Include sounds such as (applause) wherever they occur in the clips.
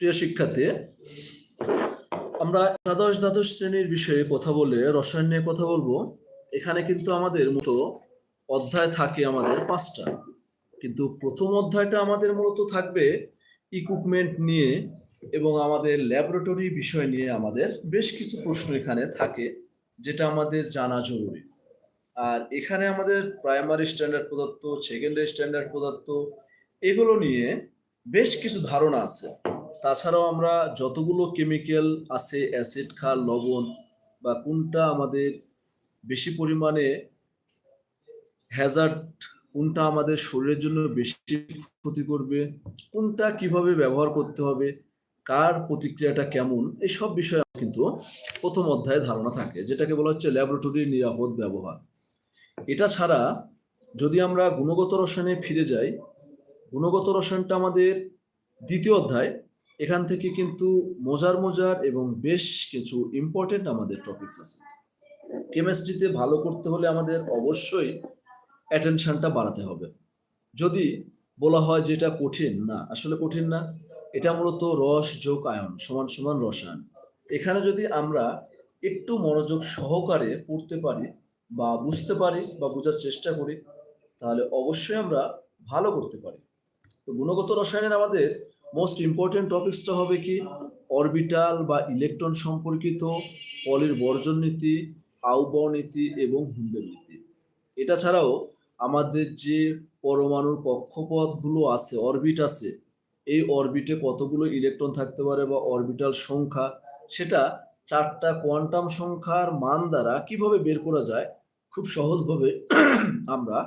প্রিয় শিক্ষার্থী, আমরা একাদশ দ্বাদশ শ্রেণির বিষয়ে কথা বলে রসায়ন নিয়ে কথা বলব। এখানে কিন্তু আমাদের মতো অধ্যায় থাকে আমাদের পাঁচটা। কিন্তু প্রথম অধ্যায়টা আমাদের মূলত থাকবে ইকুইপমেন্ট নিয়ে এবং আমাদের ল্যাবরেটরি বিষয় নিয়ে আমাদের বেশ কিছু প্রশ্ন এখানে থাকে, যেটা আমাদের জানা জরুরি। আর এখানে আমাদের প্রাইমারি স্ট্যান্ডার্ড পদার্থ সেকেন্ডারি স্ট্যান্ডার্ড পদার্থ, এগুলো নিয়ে বেশ কিছু ধারণা আছে। তাছাড়াও আমরা যতগুলো কেমিক্যাল আছে অ্যাসিড ক্ষার লবণ বা কোনটা আমাদের বেশি পরিমাণে হ্যাজার্ড কোনটা আমাদের শরীরের জন্য বেশি ক্ষতি করবে, কোনটা কীভাবে ব্যবহার করতে হবে, কার প্রতিক্রিয়াটা কেমন এই সব বিষয়ে কিন্তু প্রথম অধ্যায়ে ধারণা থাকে, যেটাকে বলা হচ্ছে ল্যাবরেটরির নিরাপদ ব্যবহার। এটা ছাড়া যদি আমরা গুণগত রসায়নে ফিরে যাই, গুণগত রসায়নটা আমাদের দ্বিতীয় অধ্যায় এখান থেকে কিন্তু মজার মজার এবং বেশ কিছু ইম্পর্টেন্ট আমাদের টপিকস আছে। কেমিস্ট্রিতে ভালো করতে হলে আমাদের অবশ্যই অ্যাটেনশনটা বাড়াতে হবে। যদি বলা হয় যে এটা কঠিন, না, আসলে কঠিন না। এটা মূলত রস যোগ আয়ন সমান সমান রসায়ন। এখানে যদি আমরা একটু মনোযোগ সহকারে পড়তে পারি বা বুঝতে পারি বা বোঝার চেষ্টা করি, তাহলে অবশ্যই আমরা ভালো করতে পারি। তো গুণগত রসায়নের আমাদের মোস্ট ইম্পর্টেন্ট টপিকসটা হবে কি অরবিটাল বা ইলেকট্রন সম্পর্কিত, পলির বর্জন নীতি আউবহ নীতি এবং হুন্ডের নীতি। এটা ছাড়াও আমাদের যে পরমাণুর কক্ষপথগুলো আছে অরবিট আছে, এই অরবিটে কতগুলো ইলেকট্রন থাকতে পারে বা অরবিটাল সংখ্যা, সেটা চারটা কোয়ান্টাম সংখ্যার মান দ্বারা কীভাবে বের করা যায়, খুব সহজভাবে আমরা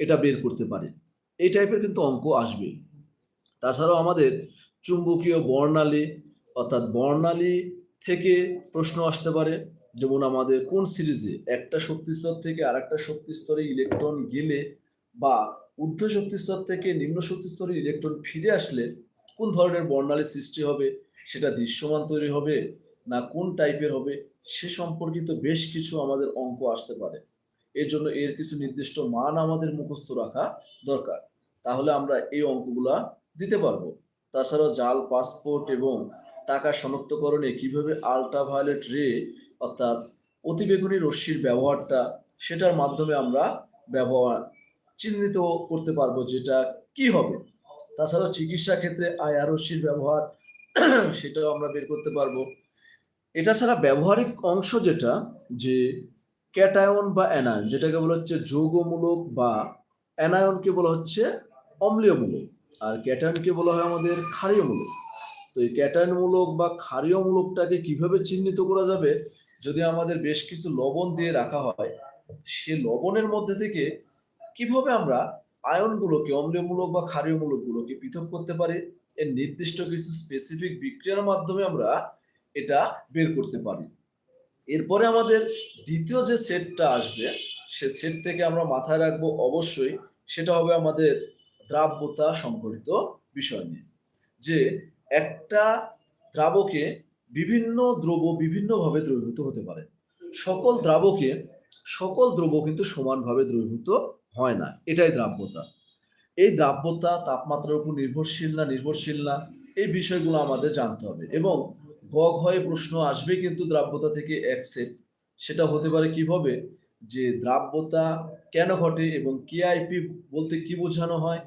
এটা বের করতে পারি। এই টাইপের কিন্তু অঙ্ক আসবে তাছাড়াও আমাদের চুম্বকীয় বর্ণালী, অর্থাৎ বর্ণালী থেকে প্রশ্ন আসতে পারে। যেমন আমাদের কোন সিরিজে একটা শক্তিস্তর থেকে আরেকটা শক্তিস্তরে ইলেকট্রন গেলে বা ঊর্ধ্ব শক্তিস্তর থেকে নিম্ন শক্তিস্তরে ইলেকট্রন ফিরে আসলে কোন ধরনের বর্ণালী সৃষ্টি হবে, সেটা দৃশ্যমান তৈরি হবে না কোন টাইপের হবে, সে সম্পর্কিত বেশ কিছু আমাদের অঙ্ক আসতে পারে। এর জন্য এর কিছু নির্দিষ্ট মান আমাদের মুখস্থ রাখা দরকার। তাহলে আমরা এই অঙ্কগুলা দিতে পারব। তাছাড়াও জাল, পাসপোর্ট এবং টাকা শনাক্তকরণে কীভাবে আল্ট্রাভায়োলেট রে অর্থাৎ অতিবেগুনি রশ্মির ব্যবহারটা, সেটার মাধ্যমে আমরা ব্যবহার চিহ্নিত করতে পারব যেটা কি হবে। তাছাড়াও চিকিৎসা ক্ষেত্রে আয়া রশ্মির ব্যবহার, (clears throat) সেটাও আমরা বের করতে পারব। এটা ছাড়া ব্যবহারিক অংশ যেটা, যে ক্যাটায়ন বা অ্যানায়ন যেটাকে বলা হচ্ছে যৌগমূলক বা অ্যানায়নকে বলা হচ্ছে অম্লীয়মূলক, আর ক্যাটায়নকে বলা হয় আমাদের ক্ষারীয়মূলক। তো এই ক্যাটায়নমূলক বা ক্ষারীয়মূলকটাকে কীভাবে চিহ্নিত করা যাবে? যদি আমাদের বেশ কিছু লবণ দিয়ে রাখা হয়, সে লবণের মধ্যে থেকে কীভাবে আমরা আয়নগুলোকে, অম্লীয়মূলক বা ক্ষারীয়মূলকগুলোকে পৃথক করতে পারি? এর নির্দিষ্ট কিছু স্পেসিফিক বিক্রিয়ার মাধ্যমে আমরা এটা বের করতে পারি। এরপরে আমাদের দ্বিতীয় যে সেটটা আসবে, সে সেট থেকে আমরা মাথায় রাখব অবশ্যই, সেটা হবে আমাদের দ্রাব্যতা সম্পর্কিত বিষয় নিয়ে, যে একটা দ্রাবকে বিভিন্ন দ্রব্য বিভিন্নভাবে দ্রবীভূত হতে পারে। সকল দ্রাবকে সকল দ্রব্য কিন্তু সমানভাবে দ্রবীভূত হয় না। এটাই দ্রাব্যতা। এই দ্রাব্যতা তাপমাত্রার উপর নির্ভরশীল না নির্ভরশীল না, এই বিষয়গুলো আমাদের জানতে হবে। এবং গ ঘয়ে প্রশ্ন আসবে কিন্তু দ্রাব্যতা থেকে এক সেট, সেটা হতে পারে কীভাবে? যে দ্রাব্যতা কেন ঘটে এবং কেআইপি বলতে কি বোঝানো হয়?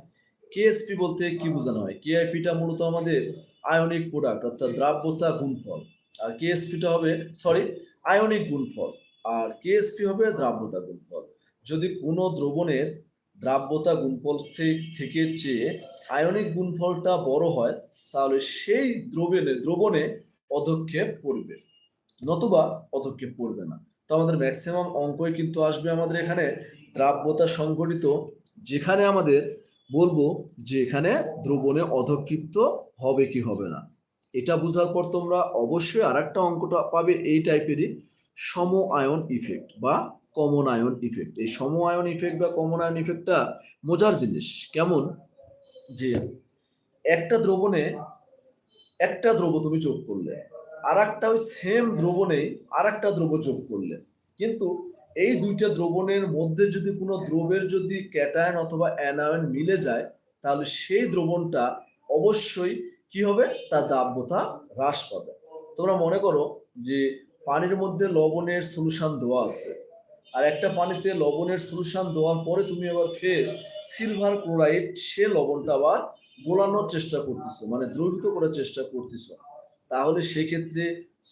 কেএসপি বলতে কি বোঝানো হয়? কেআইপিটা মূলত আমাদের আয়নিক প্রোডাক্ট অর্থাৎ দ্রাব্যতা গুণফল। আর কেএসপিটা হবে সরি আয়নিক গুণফল। আর কেএসপি হবে দ্রাব্যতা গুণফল। যদি কোনো দ্রবণের দ্রাব্যতা গুণফল থেকে চেয়ে আয়নিক গুণফলটা বড় হয়, তাহলে সেই দ্রবণে দ্রবণে পদক্ষেপ পড়বে। নতুবা পদক্ষেপ পড়বে না। তো আমাদের ম্যাক্সিমাম অঙ্কই কিন্তু আসবে আমাদের এখানে। দ্রাব্যতা সংঘটিত, যেখানে আমাদের বলব যে এখানে দ্রবণে অধক্ষিপ্ত হবে কি হবে না। এটা বোঝার পর তোমরা অবশ্যই আর একটা অঙ্কটা পাবে এই টাইপেরই সম আয়ন ইফেক্ট বা কমন আয়ন ইফেক্ট এই সম আয়ন ইফেক্ট বা কমন আয়ন ইফেক্টটা মজার জিনিস। কেমন? যে একটা দ্রবণে একটা দ্রব্য তুমি যোগ করলে আর একটা ওই সেম দ্রবণে আর একটা দ্রব্য যোগ করলে কিন্তু এই দুইটা দ্রবণের মধ্যে যদি কোনো দ্রবের যদি ক্যাটায়ন অথবা অ্যানায়ন মিলে যায়, তাহলে সেই দ্রবণটা অবশ্যই কি হবে? তার দাব্যতা হ্রাস পাবে। তোমরা মনে করো যে পানির মধ্যে লবণের সলিউশন দেওয়া আছে। আর একটা পানিতে লবণের সলিউশন দেওয়ার পরে তুমি আবার ফের সিলভার ক্লোরাইড সে লবণটা আবার গোলানোর চেষ্টা করতেছো মানে দ্রবিত করার চেষ্টা করতেছো। তাহলে সেক্ষেত্রে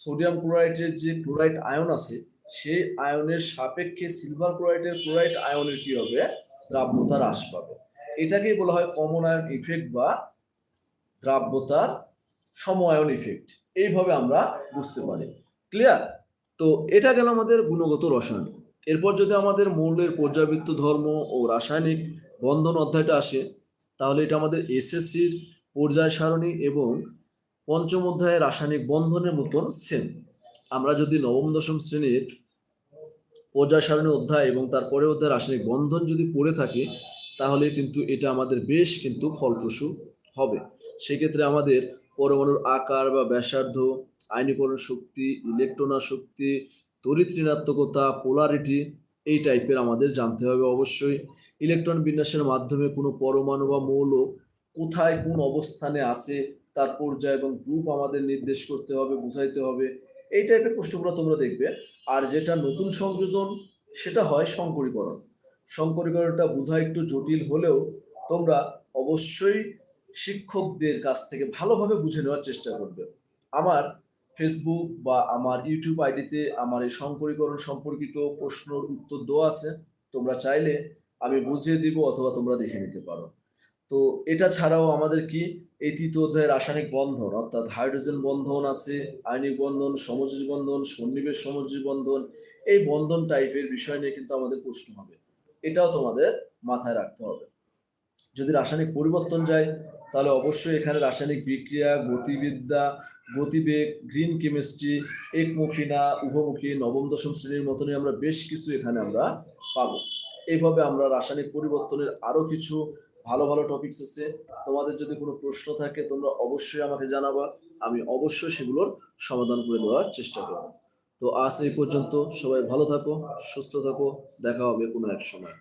সোডিয়াম ক্লোরাইডের যে ক্লোরাইড আয়ন আছে, সেই আয়নের সাপেক্ষে সিলভার ক্লোরাইডের ক্লোরাইড আয়নের কি হবে? দ্রাব্যতা হ্রাস পাবে। এটাকেই বলা হয় কমন আয়ন ইফেক্ট বা দ্রাব্যতার সমায়ন ইফেক্ট। এইভাবে আমরা বুঝতে পারি। ক্লিয়ার? তো এটা গেল আমাদের গুণগত রসায়ন। এরপর যদি আমাদের মৌলের পর্যাবৃত্ত ধর্ম ও রাসায়নিক বন্ধন অধ্যায়টা আসে, তাহলে এটা আমাদের এসএসসির পর্যায় সারণী এবং পঞ্চম অধ্যায়ে রাসায়নিক বন্ধনের মতন সেম আমরা যদি নবম, দশম শ্রেণির পর্যায় সারণী অধ্যায় এবং তারপরে অধ্যায় রাসায়নিক বন্ধন যদি পড়ে থাকি, তাহলে কিন্তু এটা আমাদের বেশ কিন্তু ফলপ্রসূ হবে। সেক্ষেত্রে আমাদের পরমাণুর আকার বা ব্যাসার্ধ আইনীকরণ শক্তি, ইলেকট্রনার শক্তি, তড়িৎ ঋণাত্মকতা পোলারিটি এই টাইপের আমাদের জানতে হবে অবশ্যই। ইলেকট্রন বিন্যাসের মাধ্যমে কোনো পরমাণু বা মৌল কোথায় কোন অবস্থানে আছে তার পর্যায় এবং গ্রুপ আমাদের নির্দেশ করতে হবে, বুঝাইতে হবে। এই টাইপের প্রশ্নগুলো তোমরা দেখবে। আর যেটা নতুন সংযোজন, সেটা হয় সংকরীকরণ সংকরীকরণটা বোঝা একটু জটিল হলেও তোমরা অবশ্যই শিক্ষকদের কাছ থেকে ভালোভাবে বুঝে নেওয়ার চেষ্টা করবে। আমার ফেসবুক বা আমার ইউটিউব আইডিতে আমার এই সংকরীকরণ সম্পর্কিত প্রশ্নের উত্তর দেওয়া আছে। তোমরা চাইলে আমি বুঝিয়ে দিব অথবা তোমরা দেখে নিতে পারো। তো এটা ছাড়াও আমাদের কি এই তৃতীয় অধ্যায়ে রাসায়নিক বন্ধন, অর্থাৎ হাইড্রোজেন বন্ধন আছে, আয়নিক বন্ধন, সমযোজী বন্ধন, সন্নিবেশ সমযোজী বন্ধন, এই বন্ধন টাইপের বিষয় নিয়ে কিন্তু আমাদের প্রশ্ন হবে। এটাও তোমাদের মাথায় রাখতে হবে। যদি রাসায়নিক পরিবর্তন যায়, তাহলে অবশ্যই এখানে রাসায়নিক বিক্রিয়া, গতিবিদ্যা, গতিবেগ, গ্রিন কেমিস্ট্রি একমুখী না উভমুখী, নবম, দশম শ্রেণির মতনই আমরা বেশ কিছু এখানে আমরা পাবো। এইভাবে আমরা রাসায়নিক পরিবর্তনের আরও কিছু ভালো ভালো টপিকস আছে। তোমাদের যদি কোনো প্রশ্ন থাকে, তোমরা অবশ্যই আমাকে জানাবা। আমি অবশ্যই সেগুলোর সমাধান করে দেওয়ার চেষ্টা করব। তো আজ এই পর্যন্ত সবাই ভালো থাকো, সুস্থ থাকো, দেখা হবে কোনো এক সময়।